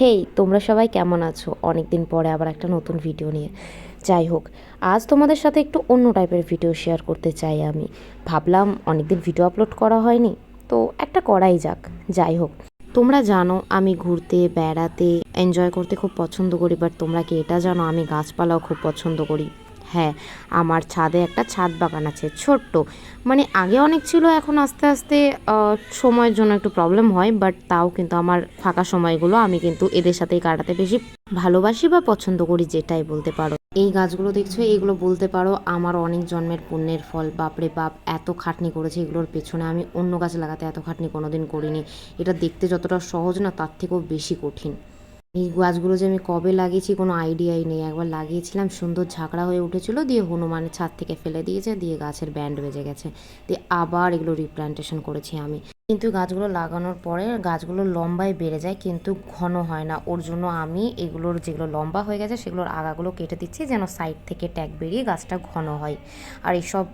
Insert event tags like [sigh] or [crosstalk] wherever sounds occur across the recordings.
হেই, তোমরা সবাই কেমন আছো? অনেক দিন পরে আবার একটা নতুন ভিডিও নিয়ে। যাই হোক, আজ তোমাদের সাথে একটু অন্য টাইপের ভিডিও শেয়ার করতে চাই আমি। ভাবলাম অনেকদিন ভিডিও আপলোড করা হয়নি, তো একটা করাই যাক। যাই হোক, তোমরা জানো আমি ঘুরতে, বেড়াতে এনজয় করতে খুব পছন্দ করি বাট তোমরা কি এটা জানো? আমি গাছপালাও খুব পছন্দ করি। হ্যাঁ আমার ছাদে একটা ছাদ বাগান আছে, ছোট্ট। মানে আগে অনেক ছিল, এখন আস্তে আস্তে সময়ের জন্য একটু প্রবলেম হয় বাট তাও কিন্তু আমার ফাঁকা সময়গুলো আমি কিন্তু এদের সাথেই কাটাতে বেশি ভালোবাসি বা পছন্দ করি, যেটাই বলতে পারো। এই গাছগুলো দেখছ এইগুলো বলতে পারো, আমার অনেক জন্মের পুণ্যের ফল, বাপরে বাপ, এত খাটনি করেছে এগুলোর পেছনে, আমি অন্য গাছ লাগাতে এত খাটনি কোনোদিন করিনি। এটা দেখতে যতটা সহজ না, তার থেকেও বেশি কঠিন। এই গাছগুলো যে আমি কবে লাগিয়েছি কোনো আইডিয়াই নেই। একবার লাগিয়েছিলাম, সুন্দর ঝাঁকড়া হয়ে উঠেছিল, দিয়ে হনুমানের ছাদ থেকে ফেলে দিয়েছে, দিয়ে গাছের ব্যান্ড বেজে গেছে। দিয়ে আবার এগুলো রিপ্লান্টেশন করেছি আমি। কিন্তু গাছগুলো লাগানোর পরে গাছগুলো লম্বায় বেড়ে যায়, কিন্তু ঘন হয় না। ওর জন্য আমি এগুলোর যেগুলো লম্বা হয়ে গেছে, সেগুলোর আগাগুলো কেটে দিচ্ছি, যেন সাইড থেকে ট্যাগ বেরিয়ে গাছটা ঘন হয়। আর এইসব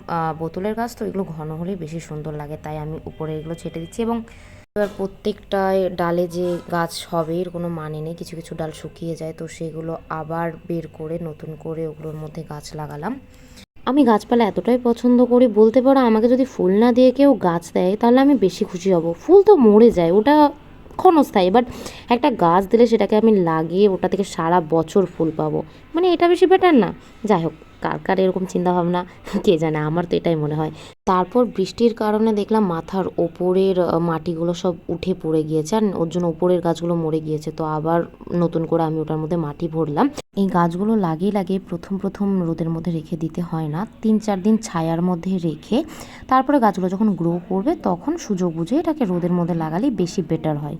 বোতলের গাছ তো এগুলো ঘন হলেই বেশি সুন্দর লাগে, তাই আমি উপরে এগুলো ছেটে দিচ্ছি এবং এবার প্রত্যেকটা ডালে যে গাছ হবে, এর কোনো মানে নেই। কিছু কিছু ডাল শুকিয়ে যায়, তো সেগুলো আবার বের করে নতুন করে ওগুলোর মধ্যে গাছ লাগালাম। আমি গাছপালা এতটাই পছন্দ করি, বলতে পারো আমাকে যদি ফুল না দিয়ে কেউ গাছ দেয়, তাহলে আমি বেশি খুশি হব। ফুল তো মরে যায়, ওটা ক্ষণস্থায়ী বাট একটা গাছ দিলে সেটাকে আমি লাগিয়ে ওটা থেকে সারা বছর ফুল পাবো। মানে এটা বেশি বেটার না। যাই হোক, কার কার এরকম চিন্তাভাবনা, [laughs] কে জানে? আমার তো এটাই মনে হয়। তারপর বৃষ্টির কারণে দেখলাম মাথার ওপরের মাটিগুলো সব উঠে পড়ে গিয়েছে, আর ওর জন্য ওপরের গাছগুলো মরে গিয়েছে। তো আবার নতুন করে আমি ওটার মধ্যে মাটি ভরলাম। এই গাছগুলো লাগিয়ে লাগিয়ে প্রথম প্রথম রোদের মধ্যে রেখে দিতে হয় না। তিন চার দিন ছায়ার মধ্যে রেখে তারপরে গাছগুলো যখন গ্রো করবে তখন সুযোগ বুঝে এটাকে রোদের মধ্যে লাগালেই বেশি বেটার হয়।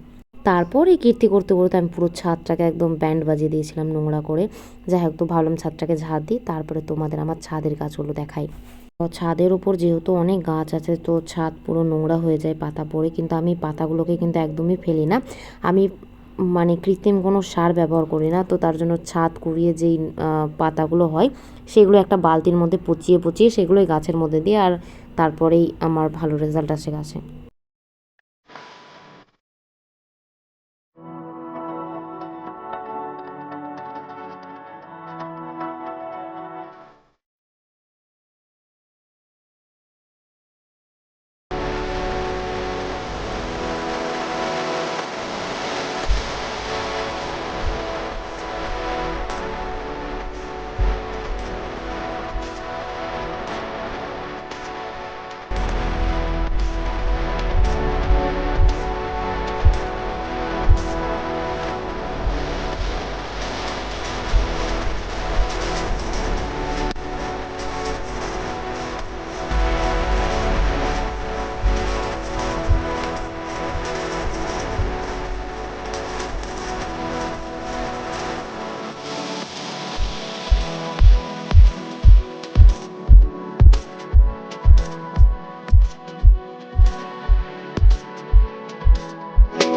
তারপর এই কীর্তি করতে করতে আমি পুরো ছাদটাকে একদম ব্যান্ড বাজিয়ে দিয়েছিলাম নোংরা করে। যাই হোক, তো ভাবলাম ছাদটাকে ঝাড় দিই, তারপরে তোমাদের আমার ছাদের গাছগুলো দেখাই। তো ছাদের ওপর যেহেতু অনেক গাছ আছে, তো ছাদ পুরো নোংরা হয়ে যায় পাতা পড়ে, কিন্তু আমি পাতাগুলোকে কিন্তু একদমই ফেলি না। আমি মানে কৃত্রিম কোনো সার ব্যবহার করি না, তো তার জন্য ছাদ কুড়িয়ে যেই পাতাগুলো হয়, সেগুলো একটা বালতির মধ্যে পচিয়ে পচিয়ে সেগুলোই গাছের মধ্যে দিয়ে আর তারপরেই আমার ভালো রেজাল্ট আসে গাছে।